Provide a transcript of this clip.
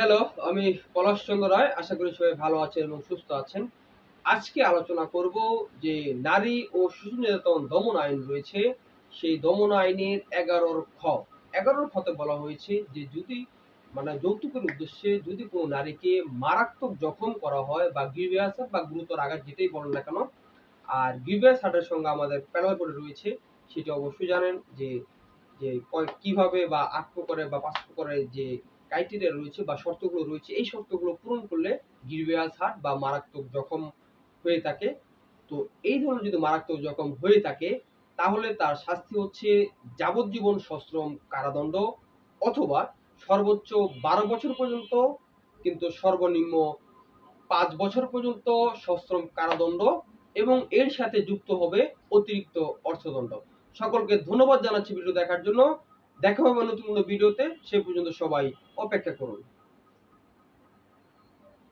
Hello আমি পলাশ চন্দ্র রায়। আশা করি সবাই ভালো আছেন এবং সুস্থ আছেন। আজকে আলোচনা করব যে নারী ও শিশু নির্যাতন দমন আইন রয়েছে। সেই দমন আইনের এগারোর খ। এগারোর খতে বলা হয়েছে যে যদি মানে যৌতুকের উদ্দেশ্যে যদি কোনো নারীকে মারাত্মক জখম করা হয় বা গিরিবাস বা গুরুতর আঘাত যেটাই বলেন না কেন, আর গিরিবাস হাটের সঙ্গে আমাদের প্যানেল করে রয়েছে, সেটা অবশ্যই জানেন যে যে কীভাবে বা আট করে বা পাঁচ করে যে ক্রাইটেরিয়া রয়েছে বা শর্তগুলো রয়েছে, এই শর্তগুলো পূরণ করলে গিরিবাস হাট বা মারাত্মক জখম হয়ে থাকে। তো এই ধরনের যদি মারাত্মক জখম হয়ে থাকে, তাহলে তার শাস্তি হচ্ছে যাবজ্জীবন সশ্রম কারাদণ্ড অথবা সর্বোচ্চ বারো বছর পর্যন্ত কিন্তু সর্বনিম্ন পাঁচ বছর পর্যন্ত সশ্রম কারাদণ্ড এবং এর সাথে যুক্ত হবে অতিরিক্ত অর্থদণ্ড। সকলকে ধন্যবাদ জানাচ্ছি ভিডিও দেখার জন্য। দেখা হবে নতুন কোনো ভিডিওতে সে পর্যন্ত সবাই অপেক্ষা করুন।